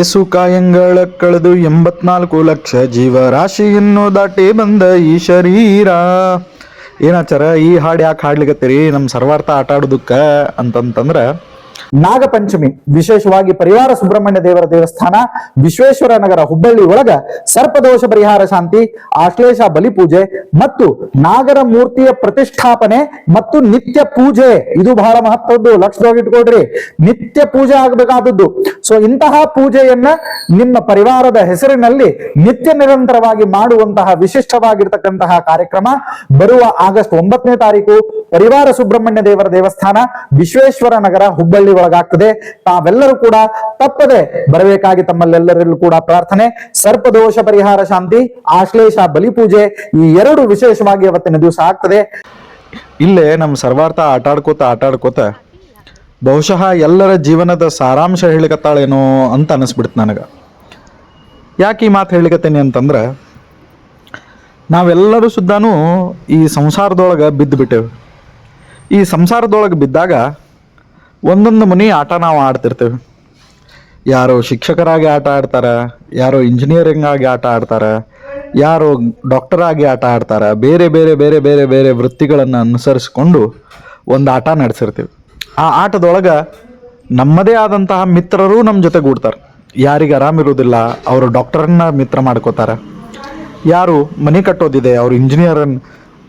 ಏಸು ಕಾಯಂಗಳ ಕಳೆದು ಎಂಬತ್ನಾಲ್ಕು ಲಕ್ಷ ಜೀವರಾಶಿಯನ್ನು ದಾಟಿ ಬಂದ ಈ ಶರೀರ. ಏನಾಚಾರ, ಈ ಹಾಡು ಯಾಕೆ ಹಾಡ್ಲಿಕತ್ತೀರಿ? ನಮ್ಮ ಸರ್ವಾರ್ಥ ಆಟ ಆಡೋದಕ್ಕ ಅಂತಂತಂದ್ರ, ನಾಗಪಂಚಮಿ, ವಿಶೇಷವಾಗಿ ಪರಿವಾರ ಸುಬ್ರಹ್ಮಣ್ಯ ದೇವರ ದೇವಸ್ಥಾನ, ವಿಶ್ವೇಶ್ವರ ನಗರ ಹುಬ್ಬಳ್ಳಿ ಒಳಗ ಸರ್ಪದೋಷ ಪರಿಹಾರ ಶಾಂತಿ, ಆಶ್ಲೇಷ ಬಲಿಪೂಜೆ ಮತ್ತು ನಾಗರ ಮೂರ್ತಿಯ ಪ್ರತಿಷ್ಠಾಪನೆ ಮತ್ತು ನಿತ್ಯ ಪೂಜೆ. ಇದು ಬಹಳ ಮಹತ್ವದ್ದು. ಲಕ್ಷದೊಳಗೆ ಇಟ್ಕೊಳ್ರಿ. ನಿತ್ಯ ಪೂಜೆ ಆಗಬೇಕಾದದ್ದು. ಸೊ ಇಂತಹ ಪೂಜೆಯನ್ನ ನಿಮ್ಮ ಪರಿವಾರದ ಹೆಸರಿನಲ್ಲಿ ನಿತ್ಯ ನಿರಂತರವಾಗಿ ಮಾಡುವಂತಹ ವಿಶಿಷ್ಟವಾಗಿರ್ತಕ್ಕಂತಹ ಕಾರ್ಯಕ್ರಮ ಬರುವ ಆಗಸ್ಟ್ ಒಂಬತ್ತನೇ ತಾರೀಕು ಪರಿವಾರ ಸುಬ್ರಹ್ಮಣ್ಯ ದೇವರ ದೇವಸ್ಥಾನ ವಿಶ್ವೇಶ್ವರ ನಗರ ಹುಬ್ಬಳ್ಳಿ ಒಳಗಾಗ್ತದೆ. ತಾವೆಲ್ಲರೂ ಕೂಡ ತಪ್ಪದೆ ಬರಬೇಕಾಗಿ ತಮ್ಮಲ್ಲೆಲ್ಲರಲ್ಲೂ ಕೂಡ ಪ್ರಾರ್ಥನೆ ಸರ್ಪದೋಷ ಪರಿಹಾರ ಶಾಂತಿ, ಆಶ್ಲೇಷ ಬಲಿಪೂಜೆ ಈ ಎರಡು ವಿಶೇಷವಾಗಿ ಅವತ್ತಿನ ದಿವಸ ಆಗ್ತದೆ. ಇಲ್ಲೇ ನಮ್ಮ ಸರ್ವಾರ್ಥ ಆಟ ಆಡ್ಕೋತ ಆಟ ಆಡ್ಕೋತ ಬಹುಶಃ ಎಲ್ಲರ ಜೀವನದ ಸಾರಾಂಶ ಹೇಳಿಕತ್ತಾಳೇನೋ ಅಂತ ಅನಿಸ್ಬಿಡ್ತು ನನಗೆ. ಯಾಕೆ ಈ ಮಾತು ಹೇಳಿಕತ್ತೇನೆ ಅಂತಂದ್ರೆ, ನಾವೆಲ್ಲರೂ ಸುದ್ದಾನು ಈ ಸಂಸಾರದೊಳಗೆ ಬಿದ್ದು ಬಿಟ್ಟೇವೆ. ಈ ಸಂಸಾರದೊಳಗೆ ಬಿದ್ದಾಗ ಒಂದೊಂದು ಮನೆ ಆಟ ನಾವು ಆಡ್ತಿರ್ತೇವೆ. ಯಾರೋ ಶಿಕ್ಷಕರಾಗಿ ಆಟ ಆಡ್ತಾರೆ, ಯಾರೋ ಇಂಜಿನಿಯರಿಂಗ್ ಆಗಿ ಆಟ ಆಡ್ತಾರೆ, ಯಾರೋ ಡಾಕ್ಟರ್ ಆಗಿ ಆಟ ಆಡ್ತಾರೆ, ಬೇರೆ ಬೇರೆ ಬೇರೆ ಬೇರೆ ಬೇರೆ ವೃತ್ತಿಗಳನ್ನು ಅನುಸರಿಸ್ಕೊಂಡು ಒಂದು ಆಟ ನಡೆಸಿರ್ತೀವಿ. ಆ ಆಟದೊಳಗೆ ನಮ್ಮದೇ ಆದಂತಹ ಮಿತ್ರರು ನಮ್ಮ ಜೊತೆ ಗೂಡ್ತಾರೆ. ಯಾರಿಗೆ ಆರಾಮಿರೋದಿಲ್ಲ ಅವರು ಡಾಕ್ಟರನ್ನ ಮಿತ್ರ ಮಾಡ್ಕೋತಾರ. ಯಾರು ಮನೆ ಕಟ್ಟೋದಿದೆ, ಅವರು ಇಂಜಿನಿಯರನ್ನ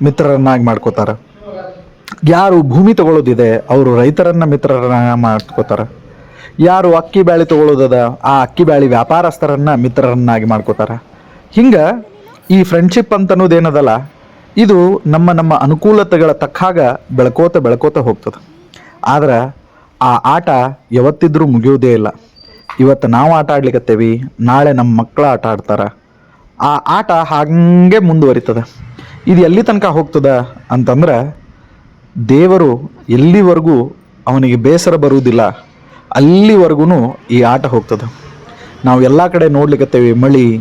ಮಿತ್ರರನ್ನಾಗಿ ಮಾಡ್ಕೋತಾರ. ಯಾರು ಭೂಮಿ ತಗೊಳ್ಳೋದಿದೆ ಅವರು ರೈತರನ್ನ ಮಿತ್ರರನ್ನ ಮಾಡ್ಕೋತಾರೆ. ಯಾರು ಅಕ್ಕಿ ಬ್ಯಾಳಿ ತಗೊಳ್ಳೋದದ ಆ ಅಕ್ಕಿ ಬ್ಯಾಳಿ ವ್ಯಾಪಾರಸ್ಥರನ್ನ ಮಿತ್ರರನ್ನಾಗಿ ಮಾಡ್ಕೋತಾರ. ಹಿಂಗೆ ಈ ಫ್ರೆಂಡ್ಶಿಪ್ ಅಂತ ಅನ್ನೋದೇನದಲ್ಲ ಇದು ನಮ್ಮ ನಮ್ಮ ಅನುಕೂಲತೆಗಳ ತಕ್ಕಾಗ ಬೆಳ್ಕೋತ ಬೆಳ್ಕೋತ ಹೋಗ್ತದೆ. ಆದ್ರೆ ಆ ಆಟ ಯಾವತ್ತಿದ್ರೂ ಮುಗಿಯೋದೇ ಇಲ್ಲ. ಇವತ್ತು ನಾವು ಆಟ ಆಡ್ಲಿಕತ್ತೇವಿ, ನಾಳೆ ನಮ್ಮ ಮಕ್ಕಳು ಆಟ ಆಡ್ತಾರ. ಆ ಆಟ ಹಾಗೆ ಮುಂದುವರಿತದೆ. ಇದು ಎಲ್ಲಿ ತನಕ ಹೋಗ್ತದ ಅಂತಂದ್ರೆ ದೇವರು ಎಲ್ಲಿವರೆಗೂ ಅವನಿಗೆ ಬೇಸರ ಬರುವುದಿಲ್ಲ ಅಲ್ಲಿವರೆಗೂ ಈ ಆಟ ಹೋಗ್ತದೆ. ನಾವು ಎಲ್ಲ ಕಡೆ ನೋಡ್ಲಿಕ್ಕತ್ತೇವೆ ಮಳಿ,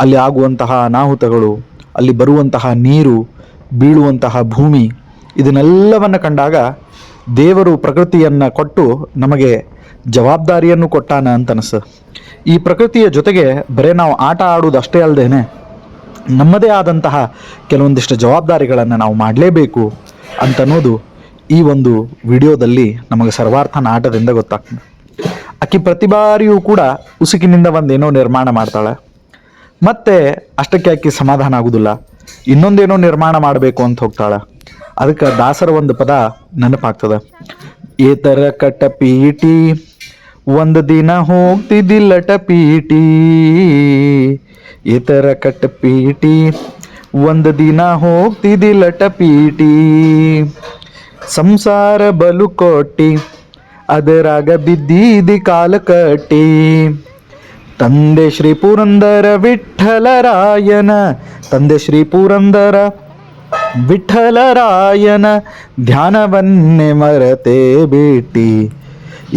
ಅಲ್ಲಿ ಆಗುವಂತಹ ಅನಾಹುತಗಳು, ಅಲ್ಲಿ ಬರುವಂತಹ ನೀರು, ಬೀಳುವಂತಹ ಭೂಮಿ, ಇದನ್ನೆಲ್ಲವನ್ನು ಕಂಡಾಗ ದೇವರು ಪ್ರಕೃತಿಯನ್ನು ಕೊಟ್ಟು ನಮಗೆ ಜವಾಬ್ದಾರಿಯನ್ನು ಕೊಟ್ಟಾನ ಅಂತ ಅನಿಸ್ತದೆ ಈ ಪ್ರಕೃತಿಯ ಜೊತೆಗೆ ಬರೇ ನಾವು ಆಟ ಆಡುವುದಷ್ಟೇ ಅಲ್ಲದೇನೆ ನಮ್ಮದೇ ಆದಂತಹ ಕೆಲವೊಂದಿಷ್ಟು ಜವಾಬ್ದಾರಿಗಳನ್ನು ನಾವು ಮಾಡಲೇಬೇಕು ಅಂತನ್ನೋದು ಈ ಒಂದು ವಿಡಿಯೋದಲ್ಲಿ ನಮಗೆ ಸರ್ವಾರ್ಥನ ಆಟದಿಂದ ಗೊತ್ತಾಗ್ತದೆ. ಆಕಿ ಪ್ರತಿ ಬಾರಿಯೂ ಕೂಡ ಉಸುಕಿನಿಂದ ಒಂದೇನೋ ನಿರ್ಮಾಣ ಮಾಡ್ತಾಳೆ. ಮತ್ತೆ ಅಷ್ಟಕ್ಕೆ ಆಕೆ ಸಮಾಧಾನ ಆಗೋದಿಲ್ಲ. ಇನ್ನೊಂದೇನೋ ನಿರ್ಮಾಣ ಮಾಡಬೇಕು ಅಂತ ಹೋಗ್ತಾಳೆ. ಅದಕ್ಕೆ ದಾಸರ ಒಂದು ಪದ ನೆನಪಾಗ್ತದ. ಏತರ ಕಟ್ಟ ಪೀಟಿ ಒಂದು ದಿನ ಹೋಗ್ತಿದ್ದಿಲ್ಲ ಟಪೀಟಿ ಏತರ ಕಟ್ಟ ಪೀಟಿ ಒಂದು ದಿನ ಹೋಗ್ತಿದ್ದಿಲ್ಲ ಟಪೀಟಿ ಸಂಸಾರ ಬಲು ಕೊಟ್ಟಿ, ಅದರಾಗ ಬಿದ್ದಿದಿ ಕಾಲ ಕಟ್ಟಿ. ತಂದೆ ಶ್ರೀ ಪುರಂದರ ವಿಠಲರಾಯನ, ತಂದೆ ಶ್ರೀ ಪುರಂದರ ವಿಠಲರಾಯನ ಧ್ಯಾನವನ್ನೇ ಮರತೆ ಬೇಟಿ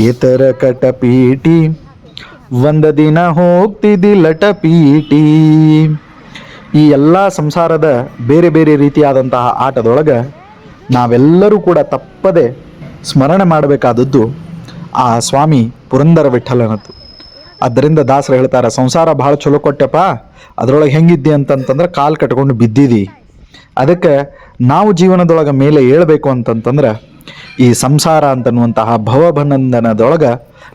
ಇತರ ಕಟಪೀಟಿ ಒಂದ ದಿನ ಹೋಗ್ತಿದ್ದಿ ಲಟಪೀಟಿ ಈ ಎಲ್ಲ ಸಂಸಾರದ ಬೇರೆ ಬೇರೆ ರೀತಿಯಾದಂತಹ ಆಟದೊಳಗೆ ನಾವೆಲ್ಲರೂ ಕೂಡ ತಪ್ಪದೆ ಸ್ಮರಣೆ ಮಾಡಬೇಕಾದದ್ದು ಆ ಸ್ವಾಮಿ ಪುರಂದರ ವಿಠಲನದ್ದು. ಅದರಿಂದ ದಾಸರು ಹೇಳ್ತಾರೆ, ಸಂಸಾರ ಭಾಳ ಚಲೋ ಕೊಟ್ಟೆಪ್ಪ, ಅದರೊಳಗೆ ಹೆಂಗಿದ್ದಿ ಅಂತಂತಂದ್ರೆ ಕಾಲು ಕಟ್ಕೊಂಡು ಬಿದ್ದಿದಿ. ಅದಕ್ಕೆ ನಾವು ಜೀವನದೊಳಗೆ ಮೇಲೆ ಏಳಬೇಕು ಅಂತಂತಂದ್ರೆ, ಈ ಸಂಸಾರ ಅಂತನ್ನುವಂತಹ ಭವಬಂಧನದೊಳಗೆ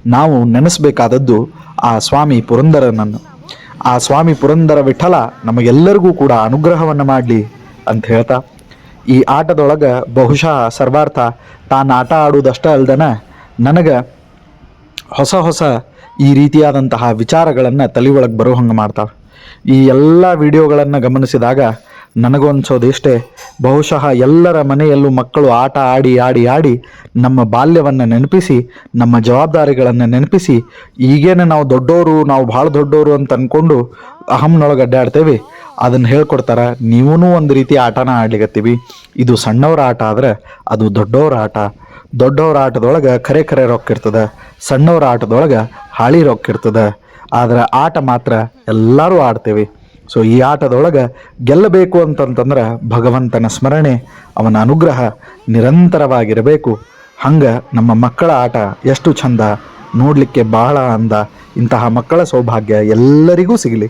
ನಾವು ನೆನೆಸ್ಬೇಕಾದದ್ದು ಆ ಸ್ವಾಮಿ ಪುರಂದರನನ್ನು. ಆ ಸ್ವಾಮಿ ಪುರಂದರ ವಿಠಲ ನಮಗೆಲ್ಲರಿಗೂ ಕೂಡ ಅನುಗ್ರಹವನ್ನು ಮಾಡಲಿ ಅಂತ ಹೇಳ್ತಾ, ಈ ಆಟದೊಳಗೆ ಬಹುಶಃ ಸರ್ವಾರ್ಥ ತಾನು ಆಟ ಆಡುವುದಷ್ಟೇ ಅಲ್ದನ ನನಗೆ ಹೊಸ ಹೊಸ ಈ ರೀತಿಯಾದಂತಹ ವಿಚಾರಗಳನ್ನು ತಲೆ ಒಳಗೆ ಬರೋ ಹಂಗೆ ಮಾಡ್ತಾವೆ ಈ ಎಲ್ಲ ವಿಡಿಯೋಗಳನ್ನು ಗಮನಿಸಿದಾಗ ನನಗೊಂದ್ಸೋದು ಇಷ್ಟೇ. ಬಹುಶಃ ಎಲ್ಲರ ಮನೆಯಲ್ಲೂ ಮಕ್ಕಳು ಆಟ ಆಡಿ ಆಡಿ ಆಡಿ ನಮ್ಮ ಬಾಲ್ಯವನ್ನು ನೆನಪಿಸಿ, ನಮ್ಮ ಜವಾಬ್ದಾರಿಗಳನ್ನು ನೆನಪಿಸಿ. ಈಗೇನೆ ನಾವು ದೊಡ್ಡವರು ನಾವು ಭಾಳ ದೊಡ್ಡೋರು ಅಂತ ಅಂದ್ಕೊಂಡು ಅಹಮ್ನೊಳಗೆ ಅಡ್ಡಾಡ್ತೇವೆ. ಅದನ್ನು ಹೇಳ್ಕೊಡ್ತಾರೆ ನೀವೂ ಒಂದು ರೀತಿ ಆಟನ ಆಡ್ಲಿಕತ್ತೀವಿ. ಇದು ಸಣ್ಣವ್ರ ಆಟ ಆದ್ರೆ ಅದು ದೊಡ್ಡವ್ರ ಆಟ. ದೊಡ್ಡವ್ರ ಆಟದೊಳಗೆ ಖರೆ ಖರೆ ರೊಕ್ಕ ಇರ್ತದೆ, ಸಣ್ಣವ್ರ ಆಟದೊಳಗೆ ಹಾಳಿ ರೊಕ್ಕ ಇರ್ತದೆ. ಆದ್ರೆ ಆಟ ಮಾತ್ರ ಎಲ್ಲರೂ ಆಡ್ತೇವೆ. ಸೊ ಈ ಆಟದೊಳಗೆ ಗೆಲ್ಲಬೇಕು ಅಂತಂತಂದ್ರೆ ಭಗವಂತನ ಸ್ಮರಣೆ, ಅವನ ಅನುಗ್ರಹ ನಿರಂತರವಾಗಿರಬೇಕು. ಹಂಗೆ ನಮ್ಮ ಮಕ್ಕಳ ಆಟ ಎಷ್ಟು ಚಂದ, ನೋಡಲಿಕ್ಕೆ ಬಹಳ ಅಂದ ಇಂತಹ ಮಕ್ಕಳ ಸೌಭಾಗ್ಯ ಎಲ್ಲರಿಗೂ ಸಿಗಲಿ.